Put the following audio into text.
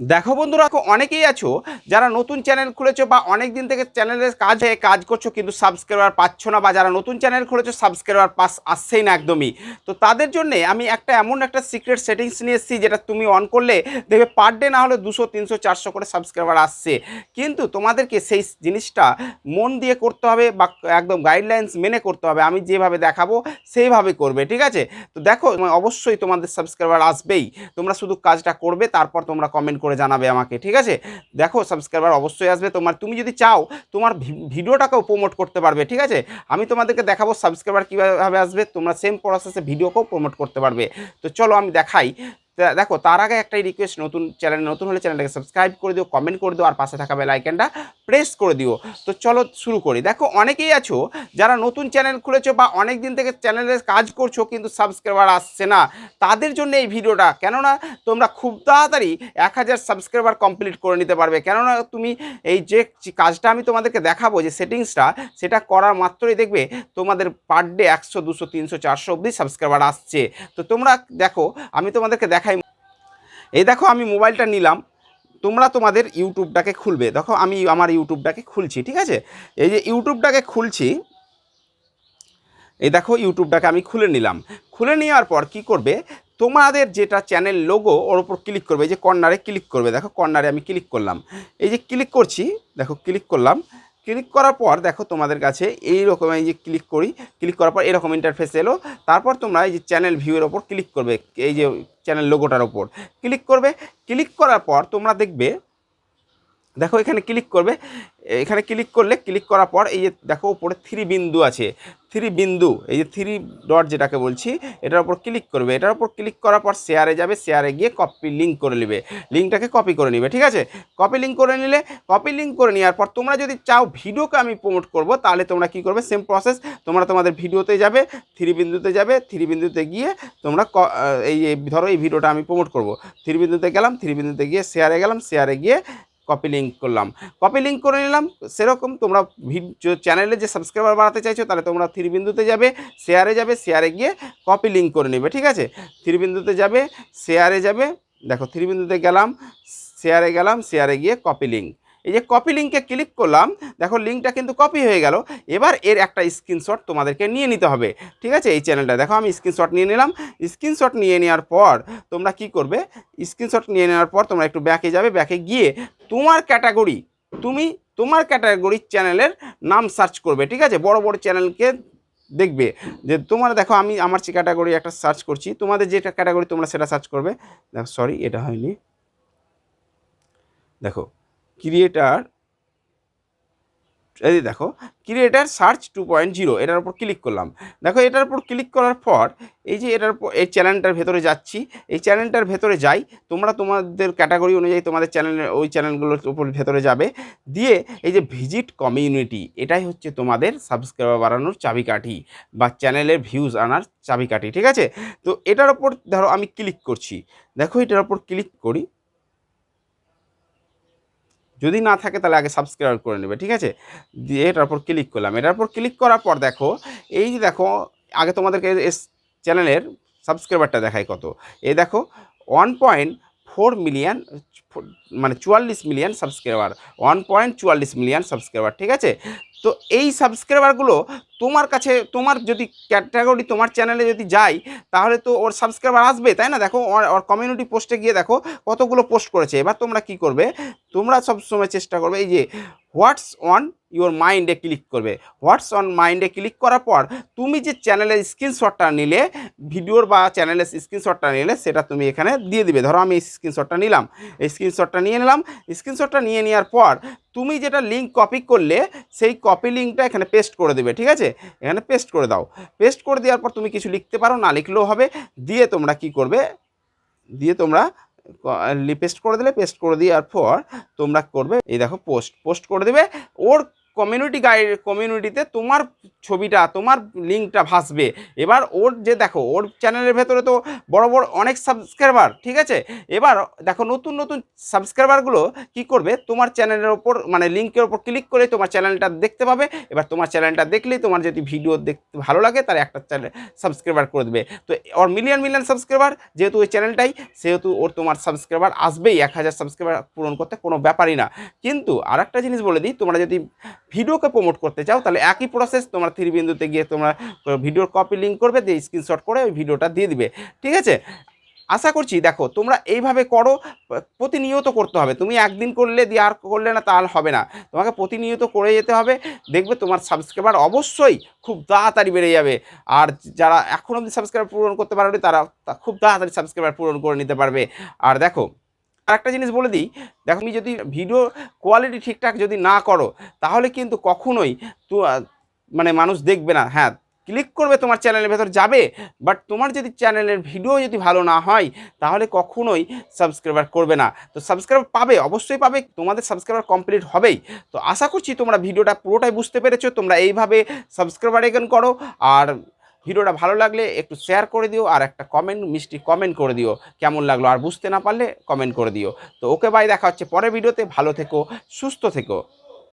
দেখো বন্ধুরা অনেকেই আছো যারা নতুন চ্যানেল খুলেছো বা অনেক দিন থেকে চ্যানেলের কাজে কাজ করছ কিন্তু সাবস্ক্রাইবার পাচ্ছ না বা যারা নতুন চ্যানেল খুলেছো সাবস্ক্রাইবার পাস আসছেই না একদমই। তো তাদের জন্য আমি একটা এমন একটা সিক্রেট সেটিংস নিয়ে এসেছি যেটা তুমি অন করলে দেখবে পার ডে না হলে দুশো, তিনশো, চারশো করে সাবস্ক্রাইবার আসছে। কিন্তু তোমাদেরকে সেই জিনিসটা মন দিয়ে করতে হবে বা একদম গাইডলাইন্স মেনে করতে হবে। আমি যেভাবে দেখাবো সেইভাবে করবে, ঠিক আছে? তো দেখো, অবশ্যই তোমাদের সাবস্ক্রাইবার আসবেই। তোমরা শুধু কাজটা করবে, তারপর তোমরা কমেন্ট জানাবে আমাকে, ঠিক আছে? দেখো সাবস্ক্রাইবার অবশ্যই আসবে। তোমার, তুমি যদি চাও, তোমার ভিডিওটাকেও প্রমোট করতে পারবে, ঠিক আছে? আমি তোমাদেরকে দেখাবো সাবস্ক্রাইবার কীভাবে আসবে, তোমরা সেম প্রসেসে ভিডিওকেও প্রমোট করতে পারবে। তো চলো আমি দেখাই। দেখো, তার আগে একটাই রিকোয়েস্ট নতুন চ্যানেল নতুন হলে চ্যানেলটাকে সাবস্ক্রাইব করে দিও কমেন্ট করে দিও, আর পাশে থাকা বেল আইকনটা প্রেস করে দিও। তো চলো শুরু করি। দেখো, অনেকেই আছো যারা নতুন চ্যানেল খুলেছো বা অনেক দিন থেকে চ্যানেলে কাজ করছ, কিন্তু সাবস্ক্রাইবার আসছে না, তাদের জন্য এই ভিডিওটা। কেননা, তোমরা খুব তাড়াতাড়ি এক হাজার সাবস্ক্রাইবার কমপ্লিট করে নিতে পারবে। কেননা, তুমি এই যে কাজটা আমি তোমাদেরকে দেখাবো, যে সেটিংসটা সেটা করার মাত্রই দেখবে তোমাদের পার ডে একশো, দুশো, তিনশো, চারশো অবধি সাবস্ক্রাইবার আসছে। তো তোমরা দেখো, আমি তোমাদেরকে দেখাই এই দেখো, আমি মোবাইলটা নিলাম। তোমরা তোমাদের ইউটিউবটাকে খুলবে। দেখো, আমি আমার ইউটিউবটাকে খুলছি, ঠিক আছে? এই যে ইউটিউবটাকে খুলছি, এই দেখো, ইউটিউবটাকে আমি খুলে নিলাম। খুলে নেওয়ার পর কি করবে? তোমাদের যেটা চ্যানেল লোগো, ওর উপর ক্লিক করবে। এই যে কর্নারে ক্লিক করবে। দেখো, কর্নারে আমি ক্লিক করলাম। এই যে ক্লিক করছি, দেখো, ক্লিক করলাম। ক্লিক করার পর দেখো তোমাদের কাছে এই রকম এই যে ক্লিক করি, ক্লিক করার পর এরকম ইন্টারফেস এলো। তারপর তোমরা এই যে চ্যানেল ভিউয়ের ওপর ক্লিক করবে, এই যে চ্যানেল লোগোটার ওপর। ক্লিক করবে, ক্লিক করার পর তোমরা দেখবে দেখো এখানে ক্লিক করবে, এখানে ক্লিক করলে ক্লিক করার পর এই যে দেখো উপরে থ্রি বিন্দু আছে। থ্রি বিন্দু, এই যে থ্রি ডট যেটাকে বলছি, এটার উপর ক্লিক করবে। এটার উপর ক্লিক করার পর শেয়ারে যাবে শেয়ারে গিয়ে কপি লিঙ্ক করে নেবে। লিঙ্কটাকে কপি করে নেবে, ঠিক আছে? কপি লিঙ্ক করে নিলে কপি লিঙ্ক করে নেওয়ার পর তোমরা যদি চাও ভিডিওকে আমি প্রমোট করব, তাহলে তোমরা কি করবে? সেম প্রসেস তোমরা তোমাদের ভিডিওতে যাবে থ্রি বিন্দুতে যাবে থ্রি বিন্দুতে গিয়ে তোমরা এই ধরো এই ভিডিওটা আমি প্রমোট করব। থ্রি বিন্দুতে গেলাম থ্রি বিন্দুতে গিয়ে শেয়ারে গেলাম শেয়ারে গিয়ে কপি লিঙ্ক করলাম। কপি লিঙ্ক করে নিলাম, সেরকম তোমরা ভিডিও চ্যানেলে যে সাবস্ক্রাইবার বাড়াতে চাইছো, তাহলে তোমরা থ্রি বিন্দুতে যাবে শেয়ারে যাবে শেয়ারে গিয়ে কপি লিঙ্ক করে নেবে, ঠিক আছে? থ্রি বিন্দুতে যাবে শেয়ারে যাবে, দেখো থ্রি বিন্দুতে গেলাম শেয়ারে গেলাম শেয়ারে গিয়ে কপি লিঙ্ক এই যে কপি লিঙ্কে ক্লিক করলাম, দেখো লিঙ্কটা কিন্তু কপি হয়ে গেল। এবার এর একটা স্ক্রিনশট তোমাদেরকে নিয়ে নিতে হবে। ঠিক আছে? এই চ্যানেলটা দেখো, আমি স্ক্রিনশট নিয়ে নিলাম। স্ক্রিনশট নিয়ে নেওয়ার পর তোমরা কি করবে? স্ক্রিনশট নিয়ে নেওয়ার পর তোমরা একটু ব্যাকে যাবে। ব্যাকে গিয়ে তোমার ক্যাটাগরি তুমি তোমার ক্যাটাগরির চ্যানেলের নাম সার্চ করবে। ঠিক আছে? বড় বড় চ্যানেলকে দেখবে। যে তোমার দেখো, আমি আমার যে ক্যাটাগরি একটা সার্চ করছি, তোমাদের যেটা ক্যাটাগরি তোমরা সেটা সার্চ করবে। দেখো সরি এটা হয়নি। দেখো ক্রিয়েটার এই দেখো creator search two point zero এটার উপর ক্লিক করলাম। দেখো, এটার উপর ক্লিক করার পর, এই যে এটার এই চ্যানেলটার ভেতরে যাচ্ছি। এই চ্যানেলটার ভেতরে যাই, তোমরা তোমাদের ক্যাটাগরি অনুযায়ী তোমাদের চ্যানেলের ওই চ্যানেলগুলোর উপর ভেতরে যাবে। দিয়ে, এই যে ভিজিট কমিউনিটি এটাই হচ্ছে তোমাদের সাবস্ক্রাইবার বাড়ানোর চাবিকাঠি বা চ্যানেলের ভিউজ আনার চাবিকাঠি, ঠিক আছে? তো এটার উপর ধরো আমি ক্লিক করছি। দেখো, এটার উপর ক্লিক করি। যদি না থাকে তাহলে আগে সাবস্ক্রাইব করে নেবে, ঠিক আছে? দিয়ে এটার উপর ক্লিক করলাম। এটার উপর ক্লিক করার পর দেখো, এই যে দেখো, আগে তোমাদেরকে এস চ্যানেলের সাবস্ক্রাইবারটা দেখায় কত। এই দেখো ওয়ান পয়েন্ট ফোর মিলিয়ন মানে চুয়াল্লিশ মিলিয়ন সাবস্ক্রাইবার ওয়ান পয়েন্ট চুয়াল্লিশ মিলিয়ন সাবস্ক্রাইবার ঠিক আছে? তো এই সাবস্ক্রাইবারগুলো তোমার কাছে, তোমার যদি ক্যাটাগরি তোমার চ্যানেলে যদি যাই তাহলে তো ওর সাবস্ক্রাইবার আসবে, তাই না? দেখো, ওর কমিউনিটি পোস্টে গিয়ে দেখো কতগুলো পোস্ট করেছে। এবার তোমরা কি করবে? তোমরা সবসময় চেষ্টা করবে, এই যে হোয়াটস অন ইওর মাইন্ডে ক্লিক করবে। হোয়াটস অন মাইন্ডে ক্লিক করার পর তুমি যে চ্যানেলের স্ক্রিনশটটা নিলে, ভিডিওর বা চ্যানেলের স্ক্রিনশটটা নিলে, সেটা তুমি এখানে দিয়ে দিবে। ধরো আমি স্ক্রিনশটটা নিলাম। এই স্ক্রিনশটটা নিয়ে নিলাম। স্ক্রিনশটটা নিয়ে নেওয়ার পর তুমি যেটা লিঙ্ক কপি করলে, সেই কপি লিঙ্কটা এখানে পেস্ট করে দেবে, ঠিক আছে? এখানে পেস্ট করে দাও। পেস্ট করে দেওয়ার পর তুমি কিছু লিখতে পারো, না লিখলেও হবে। দিয়ে তোমরা কি করবে? দিয়ে তোমরা পেস্ট করে দিলে পেস্ট করে দেওয়ার পর তোমরা করবে, এই দেখো পোস্ট পোস্ট করে দেবে, ওর কমিউনিটি গাইড কমিউনিটিতে তোমার ছবিটা, তোমার লিঙ্কটা ভাসবে। এবার ওর যে দেখো, ওর চ্যানেলের ভেতরে তো বড় বড় অনেক সাবস্ক্রাইবার ঠিক আছে? এবার দেখো, নতুন নতুন সাবস্ক্রাইবারগুলো কি করবে? তোমার চ্যানেলের ওপর মানে লিঙ্কের ওপর ক্লিক করে তোমার চ্যানেলটা দেখতে পাবে। এবার তোমার চ্যানেলটা দেখলেই তোমার যদি ভিডিও দেখতে ভালো লাগে তার একটা চ্যানেল সাবস্ক্রাইবার করে দেবে। তো ওর মিলিয়ন মিলিয়ন সাবস্ক্রাইবার যেহেতু ওই চ্যানেলটাই সেহেতু ওর তোমার সাবস্ক্রাইবার আসবেই, এক হাজার সাবস্ক্রাইবার পূরণ করতে কোনো ব্যাপারই না। কিন্তু আর একটা জিনিস বলে দিই, তোমরা যদি ভিডিওকে প্রমোট করতে চাও, তাহলে একই প্রসেস তোমরা থ্রি বিন্দুতে গিয়ে তোমরা ভিডিওর কপি লিঙ্ক করবে, দিয়ে স্ক্রিনশট করে ওই ভিডিওটা দিয়ে দিবে। ঠিক আছে? আশা করছি, দেখো, তোমরা এইভাবে করো প্রতিনিয়ত করতে হবে। তুমি একদিন করলে দিয়ে আর করলে না তাহলে হবে না। তোমাকে প্রতিনিয়ত করে যেতে হবে। দেখবে তোমার সাবস্ক্রাইবার অবশ্যই খুব তাড়াতাড়ি বেড়ে যাবে। আর যারা এখন অবধি সাবস্ক্রাইবার পূরণ করতে পারবে তারা খুব তাড়াতাড়ি সাবস্ক্রাইবার পূরণ করে নিতে পারবে। আর দেখো আর একটা জিনিস বলে দিই, দেখো তুমি যদি ভিডিও কোয়ালিটি ঠিকঠাক যদি না করো, তাহলে কিন্তু কখনোই তো মানে মানুষ দেখবে না। হ্যাঁ ক্লিক করবে তোমার চ্যানেলের ভেতর যাবে বাট তোমার যদি চ্যানেলের ভিডিও যদি ভালো না হয়, তাহলে কখনোই সাবস্ক্রাইবার করবে না। তো সাবস্ক্রাইবার পাবে, অবশ্যই পাবে, তোমাদের সাবস্ক্রাইবার কমপ্লিট হবেই। তো আশা করছি তোমরা ভিডিওটা পুরোটাই বুঝতে পেরেছ, তোমরা এইভাবে সাবস্ক্রাইবার এগেন করো, আর ভিডিওটা ভালো লাগলে একটু শেয়ার করে দিও আর একটা কমেন্ট মিষ্টি কমেন্ট করে দিও। কেমন লাগল আর বুঝতে না পারলে কমেন্ট করে দিও। তো ওকে বাই দেখা হচ্ছে পরে ভিডিওতে ভালো থেকো, সুস্থ থেকো।